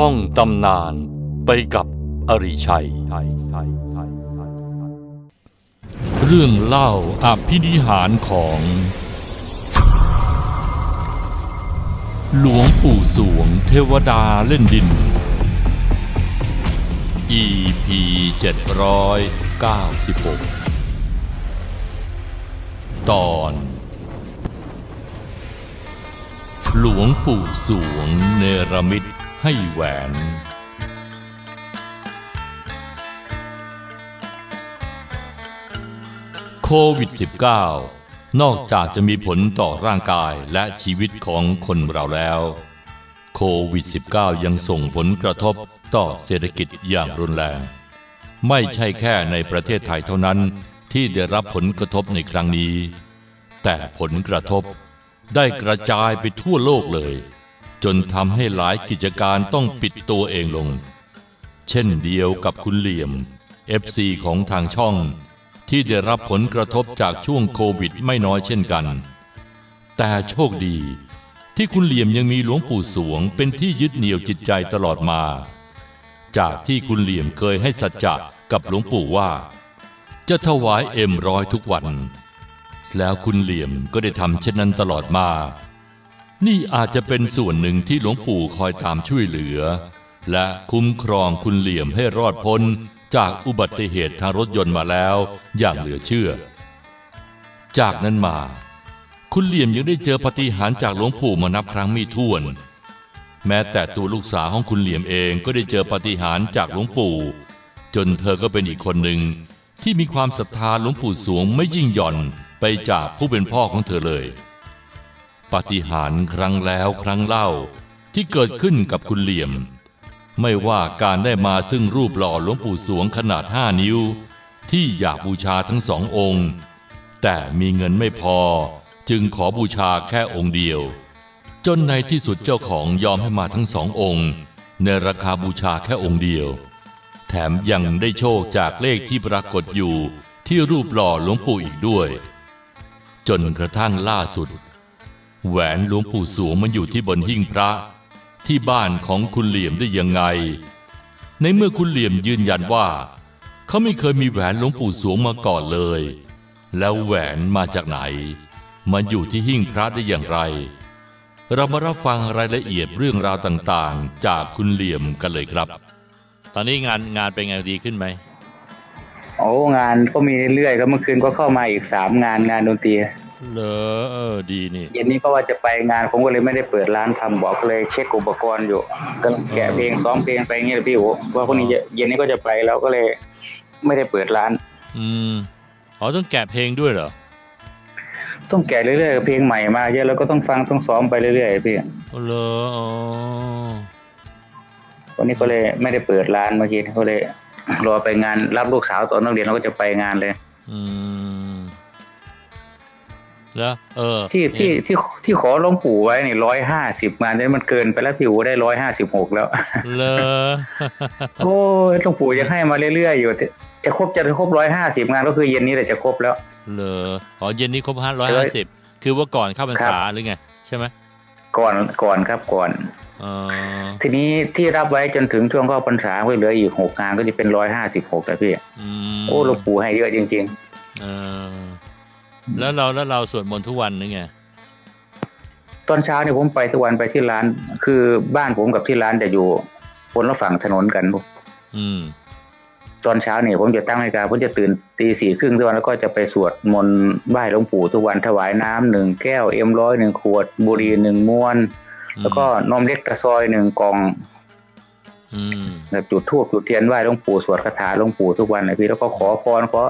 ท่องตำนานไปกับอริชัย เรื่องเล่าอภินิหารของ หลวงปู่สวงเทวดาเล่นดิน EP 796 ตอน หลวงปู่สวงเนรมิต ให้แหวน โควิด -19 นอกจากจะมีผลต่อร่างกายและชีวิตของคนเราแล้ว โควิด -19 ยังส่งผลกระทบต่อเศรษฐกิจอย่างรุนแรง ไม่ใช่แค่ในประเทศไทยเท่านั้นที่ได้รับผลกระทบในครั้งนี้ แต่ผลกระทบได้กระจายไปทั่วโลกเลย จนทำให้หลายกิจการต้องปิดตัวเองลง เช่นเดียวกับคุณเหลี่ยม FC ของทางช่อง ที่ได้รับผลกระทบจากช่วงโควิดไม่น้อยเช่นกัน แต่โชคดี ที่คุณเหลี่ยมยังมีหลวงปู่สวงเป็นที่ยึดเหนี่ยวจิตใจตลอดมา จากที่คุณเหลี่ยมเคยให้สัจจะกับหลวงปู่ว่า จะถวายเอ็มร้อยทุกวัน แล้วคุณเหลี่ยมก็ได้ทำเช่นนั้นตลอดมา นี่อาจจะเป็นส่วนหนึ่งที่หลวงปู่คอยตามช่วยเหลือ และคุ้มครองคุณเหลี่ยมให้รอดพ้นจากอุบัติเหตุทางรถยนต์มาแล้วอย่างเหลือเชื่อ จากนั้นมา คุณเหลี่ยมยังได้เจอปฏิหารจากหลวงปู่มานับครั้งไม่ถ้วน แม้แต่ตัวลูกสาวของคุณเหลี่ยมเองก็ได้เจอปฏิหารจากหลวงปู่ จนเธอก็เป็นอีกคนหนึ่งที่มีความศรัทธาหลวงปู่สวงไม่ยิ่งหย่อนไปจากผู้เป็นพ่อของเธอเลย ปาฏิหาริย์ครั้งแล้วครั้งเล่าที่เกิดขึ้นกับคุณเหลี่ยม ไม่ว่าการได้มาซึ่งรูปหล่อหลวงปู่สวงขนาดห้านิ้ว ที่อยากบูชาทั้งสององค์ แต่มีเงินไม่พอจึงขอบูชาแค่องค์เดียว จนในที่สุดเจ้าของยอมให้มาทั้งสององค์ ในราคาบูชาแค่องค์เดียว แถมยังได้โชคจากเลขที่ปรากฏอยู่ที่รูปหล่อหลวงปู่อีกด้วย จนกระทั่งล่าสุด แหวนหลวงปู่สวงมันอยู่ที่บนหิ้งพระ ที่บ้านของคุณเหลี่ยมได้ยังไง ในเมื่อคุณเหลี่ยมยืนยันว่า เขาไม่เคยมีแหวนหลวงปู่สวงมาก่อนเลย แล้วแหวนมาจากไหน มาอยู่ที่หิ้งพระได้อย่างไร เรามารับฟังรายละเอียดเรื่องราวต่างๆ จากคุณเหลี่ยมกันเลยครับ ตอนนี้งานงานเป็นไงดีขึ้นไหมโอ้งานก็มีเรื่อยๆครับเมื่อคืนก็เข้ามาอีกสามงานงานดนตรีเหรอเออดีนี่เย็นนี้ก็ว่าจะไปงานผมก็เลยไม่ได้เปิดร้านทำบอกก็เลยเช็คอุปกรณ์อยู่ก็แกะเพลงซ้อมเพลงไปอย่างเงี้ยพี่โอ้ว่าพรุ่งนี้จะเย็นนี้ก็จะไปแล้วก็เลย ไม่ได้เปิดร้าน อืมอ๋อต้องแกะเพลงด้วยเหรอต้องแกะเรื่อยๆเพลงใหม่มาเยอะแล้วก็ต้องฟังต้องซ้อมไปเรื่อยๆพี่เหรออ๋อวันนี้ก็เลยไม่ได้เปิดร้านเมื่อกี้ก็เลยรอไปงานรับลูกสาวตอนนักเรียนแล้วก็จะไปงานเลย อืม แล้วเออ ที่ที่ที่ที่ขอหลวงปู่ไว้นี่ร้อยห้าสิบงานนี้มันเกินไปแล้วพี่อูได้ร้อยห้าสิบหกแล้วเลอโอ้ยหลวงปู่ยังให้มาเรื่อยๆอยู่จะจะครบจะครบร้อยห้าสิบงานก็คือเย็นนี้แหละจะครบแล้วเลออ๋อเย็นนี้ครบห้าร้อยห้าสิบคือว่าก่อนเข้าพรรษาหรือไงใช่ไหมก่อนก่อนครับก่อนเออทีนี้ที่รับไว้จนถึงช่วงเข้าพรรษาก็เหลืออีกหกงานก็จะเป็นร้อยห้าสิบหกแล้วพี่อืมโอ้หลวงปู่ให้เยอะจริงเออ แล้วเราแล้วเราสวดมนต์ทุกวันนึงไงๆตอนเช้าเนี่ยผมไปทุกวันไปที่ร้าน คือบ้านผมกับที่ร้านจะอยู่คนละฝั่งถนนกันอืม ตอนเช้าเนี่ยผมจะตั้งนาฬิกาผมจะตื่นตีสี่ครึ่งทุกวันแล้วก็จะไปสวดมนต์ไหว้หลวงปู่ทุกวันถวายน้ำหนึ่งแก้วเอ็มร้อยหนึ่งขวด บุหรี่หนึ่งม้วน แล้วก็นมเล็กกระซอยหนึ่งกล่องอืมแบบจุดธูปจุดเทียนไหว้หลวงปู่สวดคาถาหลวงปู่ทุกวันนะพี่แล้วก็ขอพรขอ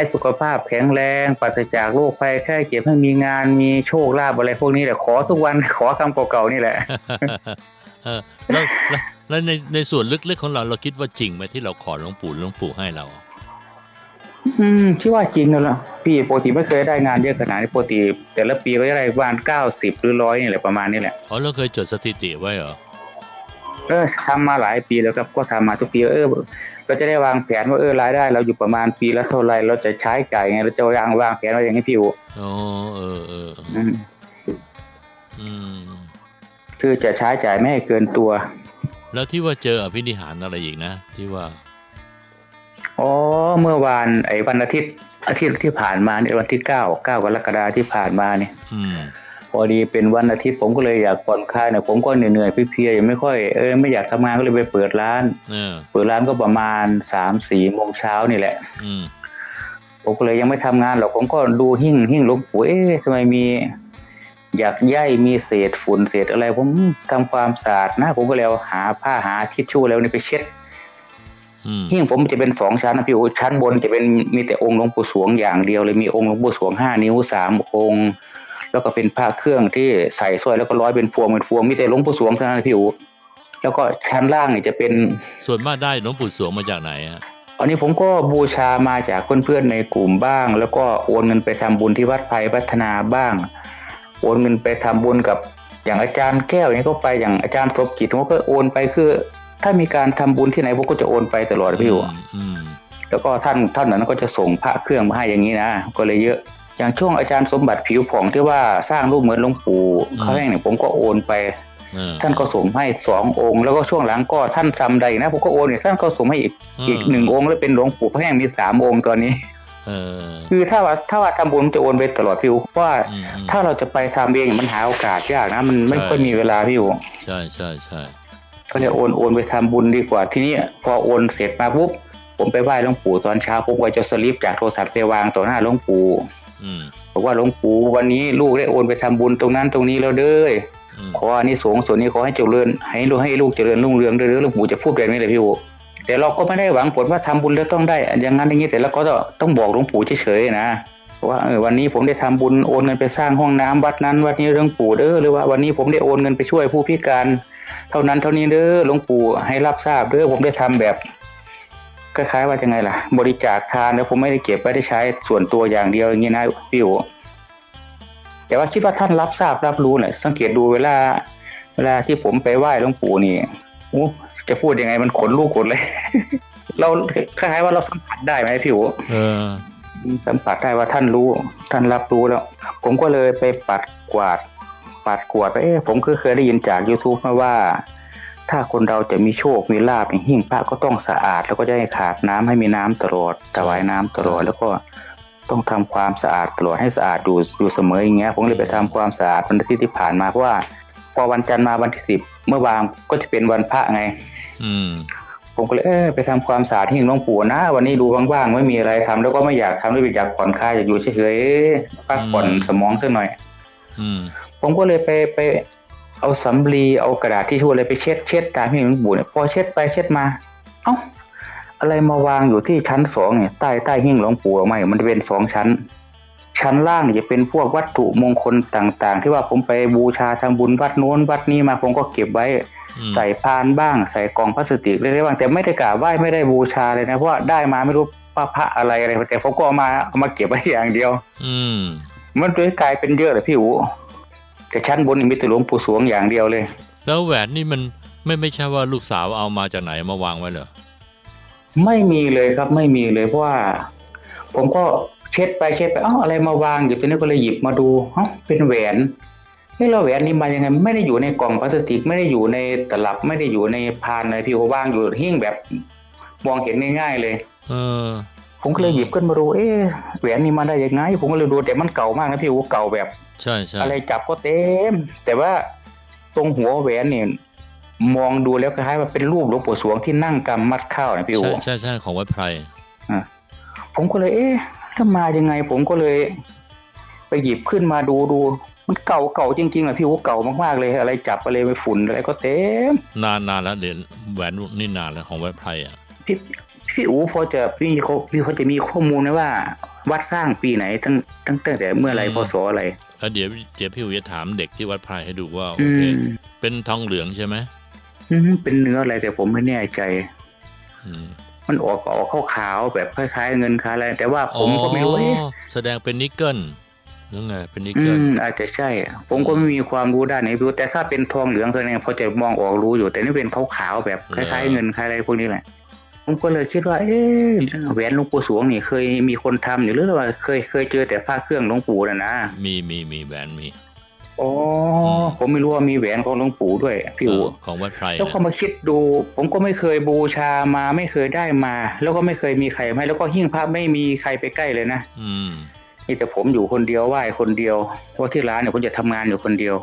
ให้สุขภาพแข็งแรงปราศจากโรคภัยแค่เจ็บให้มีงานมีโชคลาภอะไรพวกนี้แหละขอทุกวันขอคำเก่าๆนี่แหละเออแล้วแล้วแล้วในในส่วนลึกๆของเราเราคิดว่าจริงไหมที่เราขอหลวงปู่หลวงปู่ให้เรา อืมที่ว่าจริงแล้วล่ะพี่ปกติไม่เคยได้งานเยอะขนาดนี้ปกติแต่ละปีก็จะได้ประมาณเก้าสิบหรือร้อยนี่แหละประมาณนี้แหละอ๋อเราเคยจดสถิติไว้เหรอเออทำมาหลายปีแล้วครับก็ทำมาทุกปีเออ เราจะได้วางแผนว่าเออรายได้ เราอยู่ประมาณปีละเท่าไหรเราจะใช้จ่ายไงเราจะวางวางแผนไว้อย่างนี้พี่อูอ๋อเออเอออืมอืมคือจะใช้จ่ายไม่ให้เกินตัว แล้วที่ว่าเจออภินิหารอะไรอีกนะที่ว่าอ๋อเมื่อวานไอ้วันอาทิตย์อาทิตย์ที่ผ่านมาเนี่ยวันที่เก้าเก้ากรกฎาที่ผ่านมาเนี่ย อืม พอดีเป็นวันอาทิตย์ผมก็เลยอยากผ่อนคลายเนี่ยผมก็เหนื่อยๆเพลียๆยังไม่ค่อยเออไม่อยากทำงานก็เลยไปเปิดร้านเออเปิดร้านก็ประมาณสามสี่โมงเช้านี่แหละอืมผมก็เลยยังไม่ทำงานหรอกผมก็ดูหิ้งหิ้งหลวงปู่เอ๊ะทำไมมีอยากใยมีเศษฝุ่นเศษอะไร ผมทำความสะอาดนะผมก็เลยเอาหาผ้าหาทิชชู่แล้วนี่ไปเช็ดอืมหิ้งผมจะเป็นสองชั้นนะพี่โอชั้นบนจะเป็นมีแต่องค์หลวงปู่สวงอย่างเดียวเลยมีองค์หลวงปู่สวงห้านิ้วสามองค์ แล้วก็เป็นผ้าเครื่องที่ใส่สร้อยแล้วก็ร้อยเป็นพวงเป็นพวงมีแต่หลวงปู่สวงเท่านั้นนะพี่โอแล้วก็ชั้นล่างนี่จะเป็นส่วนมากได้หลวงปู่สวงมาจากไหนอะอันนี้ผมก็บูชามาจากเพื่อนๆในกลุ่มบ้าง แล้วก็โอนเงินไปทำบุญที่วัดไผ่พัฒนาบ้าง โอนเงินไปทำบุญกับอย่างอาจารย์แก้วนี่ก็ไปอย่างอาจารย์สมจิตผมก็โอนไปคือ ถ้ามีการทำบุญที่ไหนผมก็จะโอนไปตลอดพี่อยู่มอืมแล้วก็ท่านท่านนั้นก็จะส่งพระเครื่องมาให้อย่างนี้นะก็เลยเยอะ อย่างช่วงอาจารย์สมบัติผิวผ่องที่ว่าสร้างรูปเหมือนหลวงปู่เขาแห้งเนี่ยผมก็โอนไปเออท่านก็ส่งให้สององค์ แล้วก็ช่วงหลังก็ท่านซำใดนะผมก็โอนเนี่ยท่านก็ส่งให้อีกอีกหนึ่งองค์แล้วเป็นหลวงปู่พระแห้งมีสามองค์ตอนนี้เออคือถ้าว่าถ้าว่าทำบุญจะโอนไปตลอดพี่อูเพราะว่าอืมอืมถ้าเราจะไปทำเองมันหาโอกาสยากนะ มันไม่ใช่ค่อยมีเวลาพี่อูใช่ใช่ใช่ก็เลยโอนโอนไปทำบุญดีกว่าทีนี้พอโอนเสร็จมาปุ๊บผมไปไหว้หลวงปู่ตอนเช้าผมก็จะสลิปจากโทรศัพท์ไปวางต่อหน้าหลวงปู่อืม บอกว่าหลวงปู่วันนี้ลูกได้โอนไปทำบุญตรงนั้นตรงนี้แล้วเด้ออืมขออันนี้สงส์ส่วนนี้ขอให้เจริญให้ลูกให้ลูกเจริญรุ่งเรืองเด้อหลวงปู่จะพูดแบบนี้เลยพี่อูแต่เราก็ไม่ได้หวังผลว่าทำบุญแล้วต้องได้ อย่างนั้นอย่างนี้แต่เราก็ต้องบอกหลวงปู่เฉยๆนะว่าเออวันนี้ผมได้ทำบุญโอนเงินไปสร้างห้องน้ำวัดนั้นวัดนี้เรื่องปู่เด้อหรือว่าวันนี้ผมได้โอนเงินไปช่วยผู้พิการ เท่านั้นเท่านี้เด้อหลวงปู่ให้รับทราบเด้อผมได้ทำแบบ คล้ายๆว่าจะไงล่ะ บริจาคทานแล้วผมไม่ได้เก็บไว้ได้ใช้ส่วนตัวอย่างเดียวอย่างนี้นะพี่อูแต่ว่าคิดว่าท่านรับทราบรับรู้แหละสังเกตดูเวลา เวลาที่ผมไปไหว้หลวงปู่นี่อู้จะพูดยังไงมันขนลูกขนเลย เราคล้ายๆว่าเราสัมผัสได้ไหมพี่อูเออสัมผัสได้ว่าท่านรู้ ท่านรับรู้แล้ว ผมก็เลยไปปัดกวาดปัดกวาดไปเอ๊ะผมก็เคยได้ยินจาก YouTube มาว่า ถ้าคนเราจะมีโชค มีลาบในหิ้งพระก็ต้องสะอาด แล้วก็จะให้ขาดน้ำให้มีน้ำตลอดถวายน้ำตลอดแล้วก็ต้องทำความสะอาดตลอดให้สะอาดอยู่อยู่เสมออย่างเงี้ยผมเลยไปทำความสะอาดวันอาทิตย์ที่ผ่านมาเพราะว่า พอวันจันทร์มาวันที่สิบเมื่อวานก็จะเป็นวันพระไง อืมผมก็เลยเออไปทำความสะอาดที่หลวงปู่นะ วันนี้ดูว่างๆไม่มีอะไรทำแล้วก็ไม่อยากทำด้วยอยากผ่อนคลายอยากอยู่เฉยๆพักผ่อนอืมสมองสักหน่อย อืมผมก็เลยไปไป เอาสำลีเอากระดาษที่ช่วยอะไรไปเช็ดเช็ดตามที่หลวงปู่เนี่ยพอเช็ดไปเช็ดมา เอ้าอะไรมาวางอยู่ที่ชั้นสองเนี่ยใต้ใต้หิ้งหลวงปู่ไม่มันจะเป็นสองชั้น ชั้นล่างเนี่ยจะเป็นพวกวัตถุมงคลต่าง ๆ ที่ว่าผมไปบูชาทำบุญวัดโน้นวัดนี้มาผมก็เก็บไว้อืมใส่พานบ้าง ใส่กล่องพลาสติกเรื่อยๆบ้างแต่ไม่ได้กราบไหว้ไม่ได้บูชาเลยนะเพราะว่าได้มาไม่รู้ว่าพระอะไรอะไรแต่ผมก็เอามาเอามาเก็บไว้อย่างเดียว อืมมันเลยกลายเป็นเยอะเลยพี่อู แต่ชั้นบนนี่มีแต่หลวงปู่สวงอย่างเดียวเลย แล้วแหวนนี่มันไม่ไม่ใช่ว่าลูกสาวเอามาจากไหนมาวางไว้เหรอไม่มีเลยครับไม่มีเลยเพราะว่า ผมก็เช็ดไปเช็ดไปเอ้าอะไรมาวางอยู่ตรงนี้ก็เลยหยิบมาดูเอ้าเป็นแหวนเฮ้ยเราแหวนนี้มายังไงไม่ได้อยู่ในกล่องพลาสติกไม่ได้อยู่ในตลับไม่ได้อยู่ในพานอะไรพี่โอวางอยู่หิ้งแบบมองเห็นง่ายๆเลย เออ ผมก็เลยหยิบขึ้นมาดู เอ๊ะแหวนนี้มาได้ยังไง ผมก็เลยดูแต่มันเก่ามากนะพี่โอเก่าแบบ ใช่ใช่อะไรจับก็เต็ม แต่ว่าตรงหัวแหวนเนี่ยมองดูแล้วคล้ายๆว่าเป็นรูปหลวงปู่สวงที่นั่งกำมัดข้าวนะพี่โอใช่ใช่ใช่ของวัดไพรผมก็เลย เอ๊ะถ้ามายังไง ผมก็เลย ไปหยิบขึ้นมาดูดู มันเก่าเก่าจริงๆอะพี่โอเก่ามากๆเลยอะไรจับอะไรไปฝุ่นอะไรก็เต็ม นานนานแล้วเดี๋ยวแหวนนี่นานแล้วของวัดไพรอะพี่ พี่อูพอจะพี่เขาพี่เขาจะมีข้อมูลไหมว่า วัดสร้างปีไหนตั้งตั้งตั้งแต่เมื่อไรพศอะไรแล้วเดี๋ยวเดี๋ยวพี่อุ๋ยจะถามเด็กที่วัดไพรให้ดูว่าโออืเคมเป็นทองเหลืองใช่ไหมอืมเป็นเนื้ออะไรแต่ผมไม่แน่ใจอืมมันออกออกขาวๆแบบคล้ายๆ เงินคล้ายอะไรแต่ว่าผมก็ไม่รู้เอ๊ะอ๋อแสดงเป็นนิกเกิลหรือไงเป็นนิกอืเกิลมอาจจะใช่ ผมก็ไม่มีความรู้ด้านนี้รู้แต่ถ้าเป็นทองเหลืองเท่านั้นพอจะมองออกรู้อยู่ แต่นี่เป็นขาวๆแบบคล้ายๆเงินคล้ายอะไรพวกนี้แหละ ผมก็เลยคิดว่า เอ๊ะแหวนหลวงปู่สวงนี่เคยมีคนทำอยู่หรือว่าเคยเคยเจอแต่ผ้าเครื่องหลวงปู่น่ะนะมีมีมีแหวนมีผอ๋อผมไม่รู้ว่ามีแหวนของหลวงปู่ด้วยพี่อูเออของวัดไพรแล้วก็นะมาคิดดู ผมก็ไม่เคยบูชามาไม่เคยได้มา แล้วก็ไม่เคยมีใครให้แล้วก็หิ้งพระไม่มีใครไปใกล้เลยนะอืมมีแต่ผมอยู่คนเดียวไหว้คนเดียวเพราะที่ร้านเนี่ยผมจะทำงานอยู่คนเดียว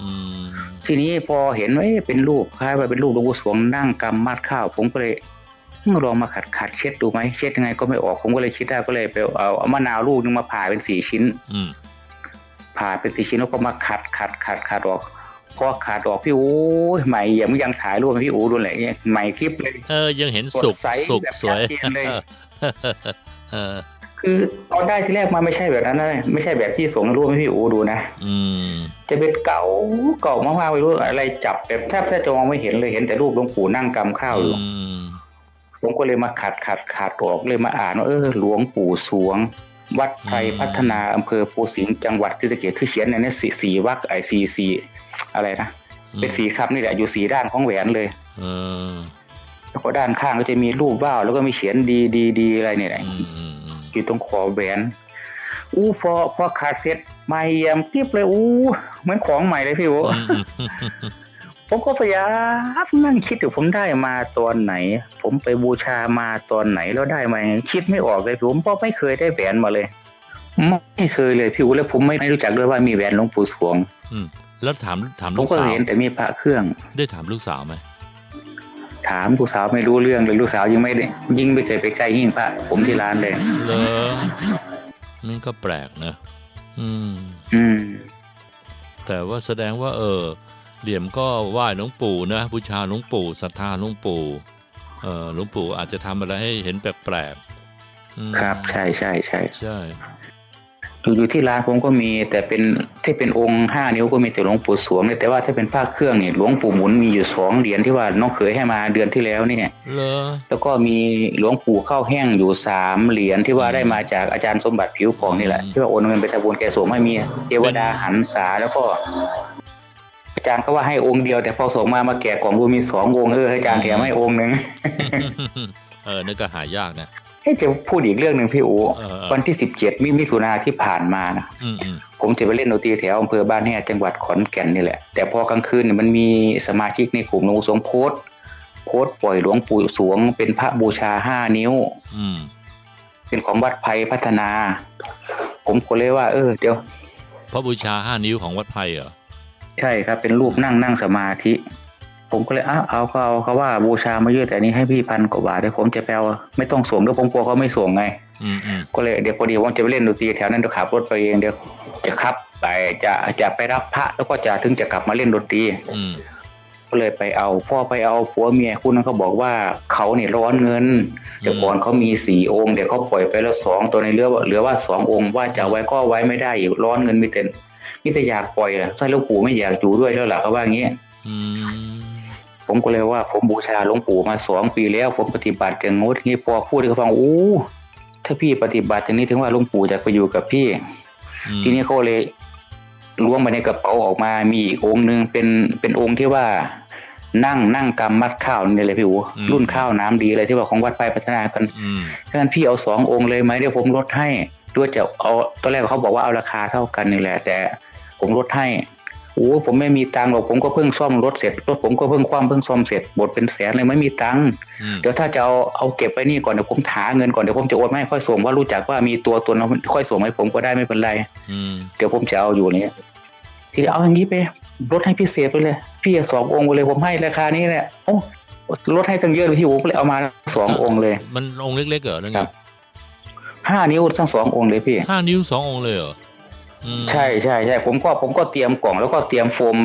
อืมทีนี้พอเห็นว่าเอ๊ะเป็นรูปคล้ายว่าเป็นรูปหลวงปู่สวงนั่งกำมัดข้าว ผมก็เลย ลองมาขัดขัดเช็ดดูไหมเช็ดยังไงก็ไม่ออกผมก็เลยคิดได้ก็เลยไปเอาเอามะนาวลูกนึงมาผ่าเป็นสี่ชิ้น อืมผ่าเป็นสี่ชิ้นแล้วก็มาขัดขัดขัดขัดออกพอขัดออกพี่อู๋ใหม่ยังยังถ่ายรูปให้พี่อู๋ดูเลยเนี่ยใหม่คลิปเลยเออยังเห็นสุกสดใสสุกแบบสวยชัดเจนเลยเออคือตอนได้ที่แรกมาไม่ใช่แบบนั้นนะไม่ใช่แบบที่ส่งรูปให้พี่อู๋ดูนะอืมจะเป็นเก่าเก่ามากๆไม่รู้อะไรจับแบบแทบแทบจะมองไม่เห็นเลยเห็นแต่รูปหลวงปู่นั่งกำข้าวอยู่อืม ผมก็เลยมาขัดขัดขัดออกเลยมาอ่านว่าเออหลวงปู่สวง วัดไทยพัฒนาอำเภอปูสิงห์จังหวัดศรีสะเกษที่เขียนในนี้สีสีวักไอซีซีอะไรนะเป็นสีคำนี่แหละอยู่สีด้านของแหวนเลยเออแล้วก็ด้านข้างก็จะมีรูปว่าวแล้วก็มีเขียนดีดีดีอะไรเนี่ยแหละอืมอืมอืมอยู่ตรงขอแหวน อู้พอพอขาดเสร็จไม่เยี่ยมกิ๊บเลยอู้เหมือนของใหม่เลยพี่โออืมอืมอืม ผมก็พยายามนั่งคิดอยู่ผมได้มาตอนไหน ผมไปบูชามาตอนไหนแล้วได้มายังไงคิดไม่ออกเลยผมเพราะไม่เคยได้แหวนมาเลยไม่เคยเลยพี่อูแล้วผมไม่รู้จักด้วยว่ามีแหวนหลวงปู่สวง อืมแล้วถามถามผลูมกก็สาวเห็นแต่มีพระเครื่อง ได้ถามลูกสาวไหมถามลูกสาวไม่รู้เรื่องเลยลูกสาวยังไม่ได้ยิ่งไม่เคยไปใกล้ยิ่งพระผมที่ร้านเลยเลอมันก็แปลกนะอืม อืม แต่ว่าแสดงว่า เออ เหลี่ยมก็ไหว้หลวงปู่นะบูชาหลวงปู่ศรัทธาหลวงปู่เออหลวงปู่อาจจะทำอะไรให้เห็นแปลกๆอืมครับ ใช่ใช่ใช่ใช่อยู่อยู่ที่ร้านผมก็มี แต่เป็นที่เป็นองค์ห้านิ้วก็มีแต่หลวงปู่สวงเนี่ยแต่ว่าถ้าเป็นผ้าเครื่องเนี่ยหลวงปู่หมุนมีอยู่สองเหรียญที่ว่าน้องเขยให้มาเดือนที่แล้วเนี่ยเลอแล้วก็มีหลวงปู่เข้าแห้งอยู่สามเหรียญที่ว่าได้มาจากอาจารย์สมบัติผิวผ่องนี่แหละอืมที่ว่าโอนเงินไปทำบุญแกส่งไม่มีเทวดาหันษาแล้วก็ อาจารย์ก็ว่าให้องค์เดียวแต่พอส่งมามาแกะกล่องดูมีสององค์เออให้อาจารย์แถมให้องค์หนึ่งเออนี่ก็หายากนะให้จะพูดอีกเรื่องหนึ่งพี่อูเออเออวันที่สิบเจ็ดมิถุนาที่ผ่านมานะอืมอืมผมจะไปเล่นดนตรีแถวอำเภอบ้านแห่จังหวัดขอนแก่นนี่แหละ แต่พอกลางคืนเนี่ยมันมีสมาชิกในกลุ่มหลวงปู่สวงโพสต์โพสต์ปล่อยหลวงปู่สวง เป็นพระบูชาห้านิ้วอืมเป็นของวัดไพพัฒนา ผมก็เลยว่า เออ เดี๋ยว พระบูชาห้านิ้วของวัดไผ่เหรอ ใช่ครับเป็นรูปนั่งนั่งสมาธิ ผมก็เลยอ้าวเอาก็เอาเขาว่าบูชามาเยอะแต่อันนี้ให้พี่พันกว่าบาทเดี๋ยวผมจะแปลไม่ต้องส่งเดี๋ยวผมกลัวเขาไม่ส่งไงอืมอืมก็เลยเดี๋ยวพอดีผมจะไปเล่นดนตรีแถวนั้นเดี๋ยวขับรถไปเองเดี๋ยวจะขับไปจะจะไปรับพระแล้วก็จะถึงจะกลับมาเล่นดนตรีอืมก็เลยไปเอาพ่อไปเอาผัวเมียคู่นั้นเขาบอกว่าเขาเนี่ยร้อนเงินเดี๋ยวก่อนเขามีสี่องค์เดี๋ยวเขาปล่อยไปแล้วสองตัวในเรือว่าเหลือว่าสององค์ว่าจะเอาไว้ก็เอาไว้ไม่ได้อีกร้อนเงินมีแต่ มีแต่อยากปล่อยอะใช่หลวงปู่ไม่อยากอยู่ด้วยแล้วล่ะเขาว่างี้อืมผมก็เลยว่า ผมบูชาหลวงปู่มาสองปีแล้ว ผมปฏิบัติอย่างงดงี้พอพูดให้เขาฟังอู้ถ้าพี่ปฏิบัติอย่างนี้ถึงว่าหลวงปู่จะไปอยู่กับพี่อืมทีนี้เขาเลยล้วงมาในกระเป๋าออกมา มีอีกองค์หนึ่งเป็นเป็นองค์ที่ว่านั่งนั่งกำมัดข้าวนี่เลยพี่อูรุ่นข้าวน้ำดีเลยที่ว่าของวัดไปพัฒนากันอืมถ้างั้นพี่เอาสององค์เลยไหมเดี๋ยวผมลดให้ด้วยจะเอาตอนแรกเขาบอกว่าเอาราคาเท่ากันนี่แหละ แต่ ผมลดให้โอ้ผมไม่มีตังค์หรอกผมก็เพิ่งซ่อมรถเสร็จรถผมก็เพิ่งคว่ำเพิ่งซ่อมเสร็จหมดเป็นแสนเลยไม่มีตังค์อืมเดี๋ยวถ้าจะเอาเอาเก็บไว้นี่ก่อนเดี๋ยวผมหาเงินก่อนเดี๋ยวผมจะโอนมาให้ค่อยส่งว่ารู้จักว่ามีตัวตนแล้วค่อยส่งให้ผมก็ได้ไม่เป็นไรอืมเดี๋ยวผมจะเอาอยู่เนี่ยทีนี้เอาอย่างนี้ไปลดให้พิเศษไปเลย พี่เอาสององค์ไปเลยผมให้ราคานี้แหละโอ้ลดให้ตั้งเยอะเลยพี่อูก็เลยเอามาสององค์เลย มันองค์เล็กๆเหรอแล้วไงครับห้านิ้วทั้งสององค์เลยพี่ห้านิ้วสององค์เลยเหรออืม ใช่ใช่ใช่ผมก็ผมก็เตรียมกล่องแล้วก็เตรียมโฟม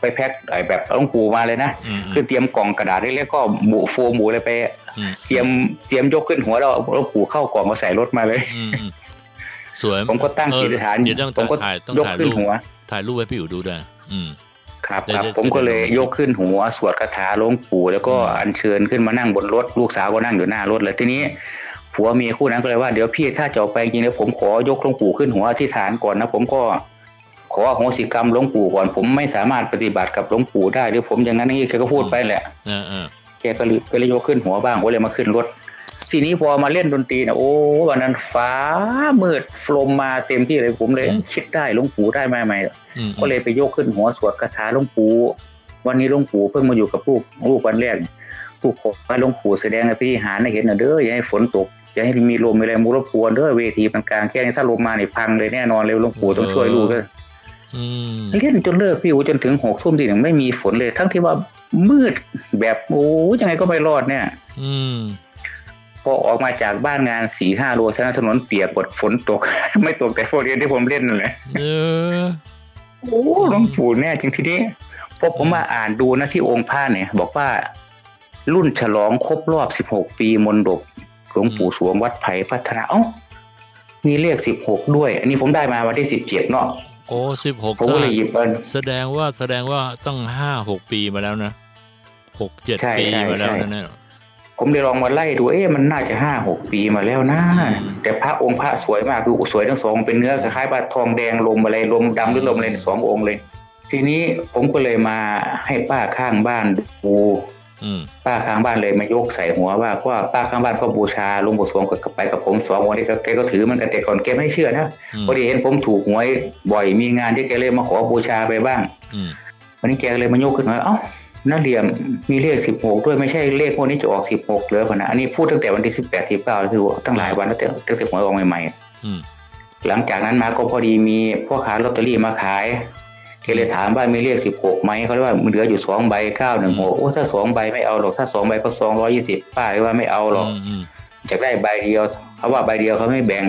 ไปแพ็คไอ้แบบหลวงปู่มาเลยนะอืมคือเตรียมกล่องกระดาษเล็กๆก็หมูโฟมหมูเลยไปอืมเตรียมเตรียมยกขึ้นหัวแล้วเอาหลวงปู่เข้ากล่องมาใส่รถมาเลยอืมอืมสวยผมก็ตั้งเออจิตฐานเดี๋ยวต้องผมก็ถ่ายต้องยกถ่ายขึ้รูนปหัว ถ่ายรูปไว้พี่อยู่ดูด้วยอืมครับได้ครับได้ผมก็เลยได้ได้ยกขึ้นหัวสวดคาถาหลวงปู่แล้วก็อืมอัญเชิญขึ้นมานั่งบนรถลูกสาวก็นั่งอยู่หน้ารถเลยทีนี้ ผัวเมียคู่นั้นก็เลยว่าเดี๋ยวพี่ถ้าจะออกไปจริงๆแล้วผมขอยกหลวงปู่ขึ้นหัวอธิษฐานก่อนนะผมก็ขออโหสิกรรมหลวงปู่ก่อน ผมไม่สามารถปฏิบัติกับหลวงปู่ได้หรือผมอย่างนั้นอย่างนี้แกก็พูดไปแหละเออเออแกก็เลยก็เลยยกขึ้นหัวบ้างก็เลยมาขึ้นรถ ทีนี้พอมาเล่นดนตรีเนี่ยโอ้วันนั้นฟ้ามืดลมมาเต็มที่เลยผมเลยอืมคิดได้หลวงปู่ได้ไหมไหมอืมก็เลยไปยกขึ้นหัวสวดคาถาหลวงปู่วันนี้หลวงปู่เพิ่งมาอยู่กับลูกลูกวันแรกผู้ขอให้หลวงปู่แสดงให้พี่หารให้เห็นหน่อยเด้ออย่าให้ฝนตก อย่าให้มีลมอะไรมุรบกวนเด้อเวทีมันกลางแค่นี้ถ้าลมมาเนี่ยพังเลยแน่นอนเลยหลวงปู่ต้องช่วยลูกด้วยอืมเล่นจนเลิกพี่อูจนถึงหกทุ่มทีหนึ่งไม่มีฝนเลย ทั้งที่ว่ามืดแบบโอ้ยังไงก็ไม่รอดเนี่ย อืมพอออกมาจากบ้านงานสี่ห้าโลฉะนั้นถนนเปียกหมดฝนตก ไม่ตกแต่พวกเรียนที่ผมเล่นนั่นแหละเออโอ้หลวงปู่แน่จริงทีนี้พอผมมาอ่านดูนะที่องค์พระเนี่ย บอกว่ารุ่นฉลองครบรอบสิบหกปีมนดบ หลวงปู่สวงวัดไผ่พัฒนาเอ้ามีเลขสิบหกด้วย อันนี้ผมได้มาวันที่สิบเจ็ดเนาะโอ้สิบหกผมก็เลยหยิบเอินแสดงว่าแสดงว่าตั้งห้าหกปีมาแล้วนะหกเจ็ดใช่ปีใช่มาแล้วใช่นะเนี่ยผมเลยลองมาไล่ดูเอ๊ะมันน่าจะห้าหกปีมาแล้วนะอืมแต่พระองค์พระสวยมากดูสวยทั้งสองเป็นเนื้อคล้ายๆว่าทองแดงลมอะไรลมดำหรือลมอะไรสององค์เลย ทีนี้ผมก็เลยมาให้ป้าข้างบ้านดูอืม ป้าข้างบ้านเลยมายกใส่หัวว่าเพราะว่าป้าข้างบ้านก็บูชาหลวงปู่สวงกับไปกับผมสองวันนี้ก็แกก็ถือมันกันแต่ก่อนแกไม่เชื่อนะอืมพอดีเห็นผมถูกหวยบ่อยมีงานที่แกเลยมาขอบูชาไปบ้างอืมวันนี้แกเลยมายกขึ้นมาเอ้าน้าเหลี่ยมมีเลขสิบหกด้วยไม่ใช่เลขพวกนี้จะออกสิบหกเลยพะนะอันนี้พูดตั้งแต่วันที่สิบแปดสิบเก้าคือตั้งหลายวันแล้วแต่ตั้งแต่หวยออกใหม่อืมๆหลังจากนั้นมาก็พอดีมีพ่อค้าลอตเตอรี่มาขาย แกเลยถามว่ามีเลขสิบหกไหมเขาเรียกว่าเหลืออยู่สองใบเก้าหนึ่งหกโอ้ถ้าสองใบไม่เอาหรอกถ้าสองใบก็สองร้อยี่สิบป้าเลยว่าไม่เอาหรอกอืมอืมอยากได้ใบเดียวเขาว่าใบเดียวเขาไม่แบ่ง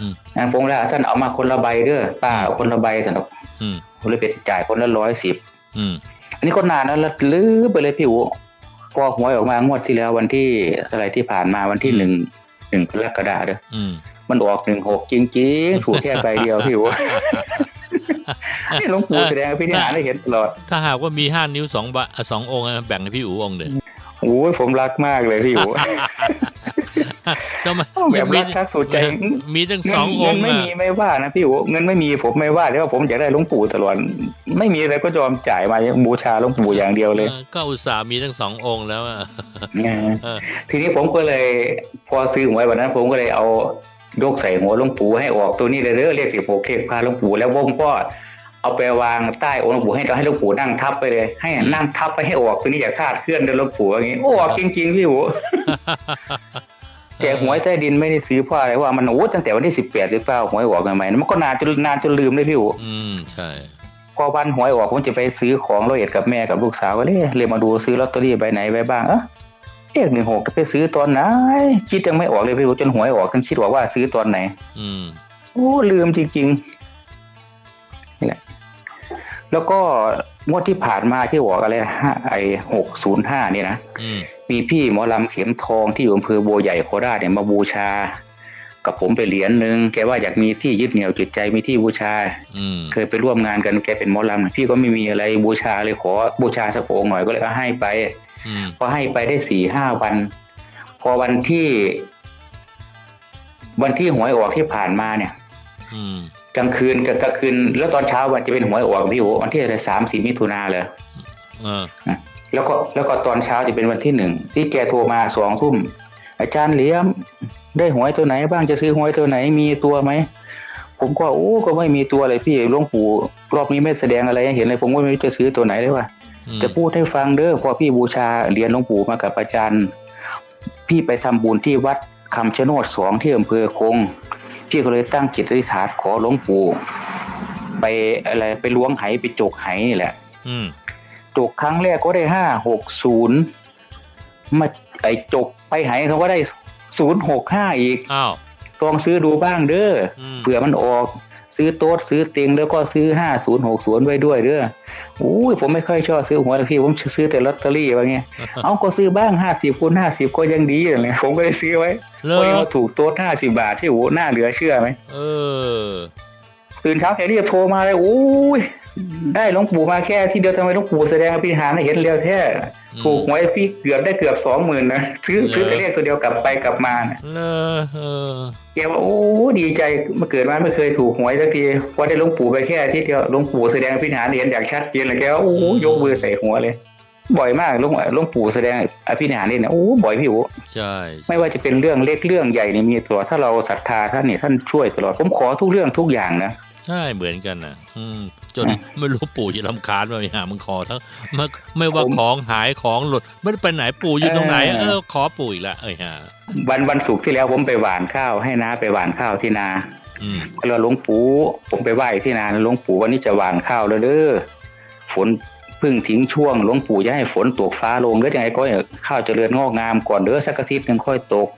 อืมนะผมแล้วท่านเอามาคนละใบเด้อป้าเอาคนละใบสนุกอืมผมเลยไปจ่ายคนละร้อยสิบอืมอันนี้ก็นานแล้วแล้วลือไปเลยพี่อูพอหวยออกมางวดที่แล้ววันที่อะไรที่ผ่านมาวันที่หนึ่งหนึ่งกรกฎาคมเด้ออืมมันออกหนึ่งหกจริงๆถูกแค่ใบเดียวพี่อูนี่ หลวงปู่แสดงให้พี่นิหารได้เห็นตลอด ถ้าหากว่ามีห้านิ้วสองบะสององค์อะแบ่งให้พี่อูองค์เดียวโอ้ยผมรักมากเลยพี่อูทำไมแบบรักทักสุดใจ มีตั้งเงิสองนอเงิงนค์ไม่อะมีไม่ว่านะพี่อูเงินไม่มีผมไม่ว่าแต่ว่าผมอยากได้หลวงปู่ตลอดไม่มีอะไรก็ยอมจ่ายมาบูชาหลวงปู่อย่างเดียวเลยเออก็อุตส่าห์มีทั้งสององค์แล้วอะไงเออทีนี้ผมก็เลย พอซื้อหวยวันนั้น ผมก็เลยเอา ยกใส่หัวหลวงปู่ให้ออกตัวนี้เลยเด้อเรียกสิบหกเทพพาหลวงปู่แล้วผมก็เอาไปวางใต้องค์หลวงปู่ให้ให้หลวงปู่นั่งทับไปเลย ให้นั่งทับไปให้ออกตัวนี้อย่าคลาดเคลื่อนเดินหลวงปู่อย่างนี้โอ้ออกจริงๆพี่หูแต่หวยใต้ดินไม่ได้ซื้อเพราะอะไรว่ามันโอ้ตั้งแต่วันที่สิบแปดหรือเปล่าหวยออกใหม่ๆมันก็นานจนนานจนลืมเลยพี่หูอืมใช่พอวันหวยออกผมจะไปซื้อของร้อยเอ็ดกับแม่กับลูกสาวก็เลยเลยมาดูซื้อลอตเตอรี่ใบไหนใบบ้างเอะ เลขหนึ่งหกจะไปซื้อตอนไหนคิดยังไม่ออกเลยพี่รู้จนหวยออกจนคิดว่าว่าซื้อตอนไหน อืมโอ้ลืมจริงๆนี่แหละแล้วก็งวดที่ผ่านมาที่บอกอะไรห้าไอหกศูนย์ห้าเนี่ยนะอืมมีพี่หมอลำเข็มทองที่อยู่อำเภอบัวใหญ่โคราชเนี่ยมาบูชา กับผมไปเหรียญหนึ่งแกว่าอยากมีที่ยึดเหนี่ยวจิตใจมีที่บูชาอืมเคยไปร่วมงานกันแกเป็นหมอลำพี่ก็ไม่มีอะไรบูชาเลยขอบูชาสักองค์หน่อยก็เลยเอาให้ไป อืมพอให้ไปได้สี่ห้าวัน พอวันที่ วันที่หวยออกที่ผ่านมาเนี่ยอืมกลางคืนกับกลางคืน แล้วตอนเช้าวันจะเป็นหวยออกพี่โอวันที่อะไรสามสี่มิถุนาเลยเออแล้วก็แล้วก็ตอนเช้าจะเป็นวันที่หนึ่งที่แกโทรมาสองทุ่มอาจารย์เหลี้ยม ได้หวยตัวไหน บ้างจะซื้อหวยตัวไหนมีตัวไหมผมก็โอ้ก็ไม่มีตัวเลยพี่หลวงปู่รอบนี้ไม่แสดงอะไรให้เห็นเลย ผมก็ไม่รู้จะซื้อตัวไหนเลยว่าอืม จะพูดให้ฟังเด้อพอพี่บูชาเหรียญหลวงปู่มากับอาจารย์ พี่ไปทำบุญที่วัดคำชะโนดสองที่อำเภอคง พี่ก็เลยตั้งจิตอธิษฐานขอหลวงปู่ไปอะไรไปล้วงไหไปจกไหนี่แหละ อืมจกครั้งแรกก็ได้ห้าหกศูนย์มาไอจกไปไหเขาก็ได้ศูนย์หกห้าอีกอ้าวลองซื้อดูบ้างเด้ออืมเผื่อมันออก ซื้อโต๊ดซื้อเต็งแล้วก็ซื้อห้าศูนย์หกศูนย์ไว้ด้วยเด้ออุ้ยผมไม่ค่อยชอบซื้อหวยหรอกพี่ผมซื้อแต่ลอตเตอรี่ว่าไงเอาก็ซื้อบ้างห้าสิบคูณห้าสิบก็ยังดีอะไรผมก็เลยซื้อไว้เลพอดีอมาถูกโต๊ดห้าสิบาทที่โอ้โหน่าเหลือเชื่อไหมเออ ตื่นเช้าแค่นี้โทรมาเลยโอ้ยได้หลวงปู่มาแค่ที่เดียวทำไมหลวงปู่แสดงอภินิหารให้เห็นเร็วแท้อืมถูกหวยพี่เกือบได้เกือบสองหมื่นนะซื้อเหรอซื้อแต่เลขตัวเดียวกลับไปกลับมานะเลอเออแกว่าโอ้ดีใจมาเกิดมาไม่เคยถูกหวยสักทีพอได้หลวงปู่ไปแค่ที่เดียวหลวงปู่แสดงอภินิหารเห็นอย่างชัดเจนเลยแกว่าโอ้ยกมือใส่หัวเลยบ่อยมากหลวงหลวงปู่แสดงอภินิหารนี่เนี่ยโอ้บ่อยพี่อูใช่ ไม่ว่าจะเป็นเรื่องเล็กเรื่องใหญ่เนี่ยมีตลอดถ้าเราศรัทธาท่านเนี่ยท่านช่วยตลอดผมขอทุกเรื่องทุกอย่างนะ ใช่เหมือนกันนะอืม จนอะไม่รู้ปู่จะรำคาญว่าหามึงขอทั้งไม่ไม่ว่าผมของหายของหลุดไม่ได้ไปไหนปู่อยู่ตรงไหน เออเออขอปู่อีกแล้วเอ้ยฮะวันวันศุกร์ที่แล้วผมไปหว่านข้าวให้น้าไปหว่านข้าวที่นาอืมก็เลยหลวงปู่ผมไปไหว้ที่นาหลวงปู่วันนี้จะหว่านข้าวแล้วเด้อฝนเพิ่งทิ้งช่วงหลวงปู่จะให้ฝนตกฟ้าลงหรือยังไงก็ให้ข้าวเจริญงอกงามก่อนเด้อสักอาทิตย์หนึ่งค่อยตก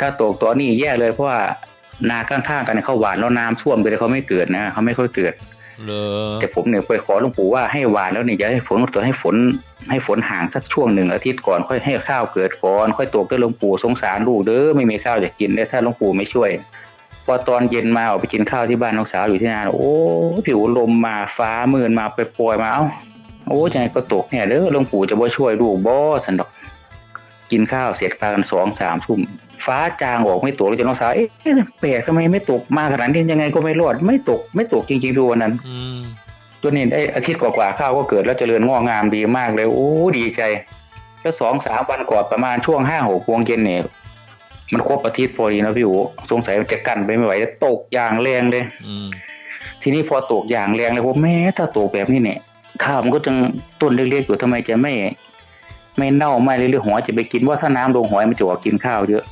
ถ้าตกตอนนี้แย่เลยเพราะว่า นาข้างๆกันเนี่ยเขาหว่านแล้วน้ำท่วมไปเลยเขาไม่เกิดนะเขาไม่ค่อยเกิดเลอแต่ผมเนี่ยไปขอหลวงปู่ว่าให้หวานแล้วเนี่ยจะให้ฝนตัวให้ฝน ให้ฝนห่างสักช่วงหนึ่งอาทิตย์ก่อนค่อยให้ข้าวเกิดก่อนค่อยตกด้วยหลวงปู่สงสารลูกเด้อไม่มีข้าวจะกินเลยถ้าหลวงปู่ไม่ช่วย พอตอนเย็นมาออกไปกินข้าวที่บ้านน้องสาวอยู่ที่นาโอ้ผิวลมมาฟ้ามืดมาไปปล่อยๆมาเอ้าโอ้ยังไงก็ตกเนี่ยเด้อหลวงปู่จะบ่ช่วยลูกบ่สันดอก กินข้าวเสร็จพากันสองสามทุ่ม ฟ้าจางออกไม่ตกเลยจนน้องสาวเอ๊ะแปลกทำไมไม่ตกมาขนาดนี้ยังไงก็ไม่รอดไม่ตกไม่ตกจริงๆดูวันนั้นอืมตัวนี้ได้อาทิตย์กว่าๆข้าวก็เกิดแล้วเจริญงอกงามดีมากเลยโอ้ดีใจแล้วสองสามวันก่อนประมาณช่วงห้าหกโมงเย็นเนี่ยมันครบอาทิตย์พอดีนะพี่อูสงสัยมันจะกั้นไปไม่ไหวตกอย่างแรงเลยอืมทีนี้พอตกอย่างแรงเลยผมแม้ถ้าตกแบบนี้เนี่ยข้าวมันก็จังต้นเล็กๆอยู่ทำไมจะไม่ ไม่เน่าไม่เลยหรือหัวจะไปกินว่าถ้าน้ำลงหอยมันจะออกกินข้าวเยอะ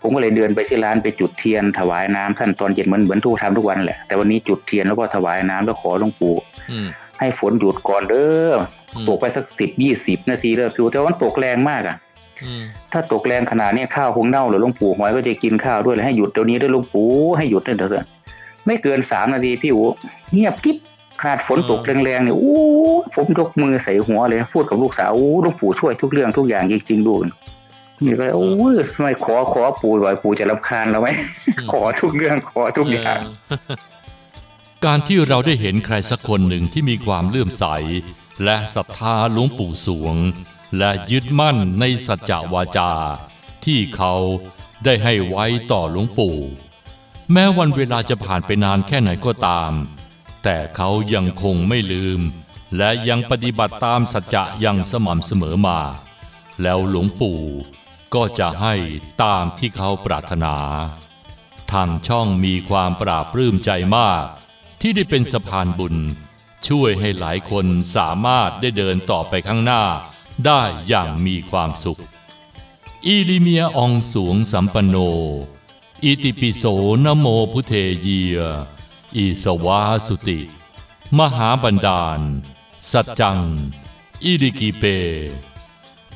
ผมก็เลยเดินไปที่ร้านไปจุดเทียนถวายน้ำท่านตอนเย็นเหมือนเหมือนทุกทำทุกวันแหละ แต่วันนี้จุดเทียนแล้วก็ถวายน้ำแล้วขอหลวงปู่อืมให้ฝนหยุดก่อนเด้ออืมตกไปสักสิบยี่สิบนาทีเด้อพี่แต่ว่ามันตกแรงมากอะอืมถ้าตกแรงขนาดนี้ข้าวคงเน่าหรือหลวงปู่หอยก็จะกินข้าวด้วยเลยให้หยุดเดี๋ยวนี้ด้วยหลวงปู่ให้หยุดเถอะเถอะไม่เกินสามนาทีพี่อูเงียบกิ๊บขนาดฝนตกแรงๆเนี่ยโอ้ผมยกมือใส่หัวเลย พูดกับลูกสาวโอ้หลวงปู่ช่วยทุกเรื่องทุกอย่างจริงๆดู นี่ก็เลยโอ้ยทำไมขอขอปู่บ่อยปู่จะรำคาญเราไหมขอทุกเรื่องขอทุกอย่างการที่เราได้เห็นใครสักคนหนึ่งที่มีความเลื่อมใส และศรัทธาหลวงปู่สวง และยึดมั่นในสัจจวาจา ที่เขาได้ให้ไว้ต่อหลวงปู่ แม้วันเวลาจะผ่านไปนานแค่ไหนก็ตาม แต่เขายังคงไม่ลืม และยังปฏิบัติตามสัจจะอย่างสม่ำเสมอมา แล้วหลวงปู่ ก็จะให้ตามที่เขาปรารถนา ทางช่องมีความปราบปลื้มใจมาก ที่ได้เป็นสะพานบุญ ช่วยให้หลายคนสามารถได้เดินต่อไปข้างหน้า ได้อย่างมีความสุข อีลิเมียอองสวงสัมปโน อิติปิโสนโมพุเทเยียอีสวาสุติ มหาบันดาล สัจจัง อิริกีเป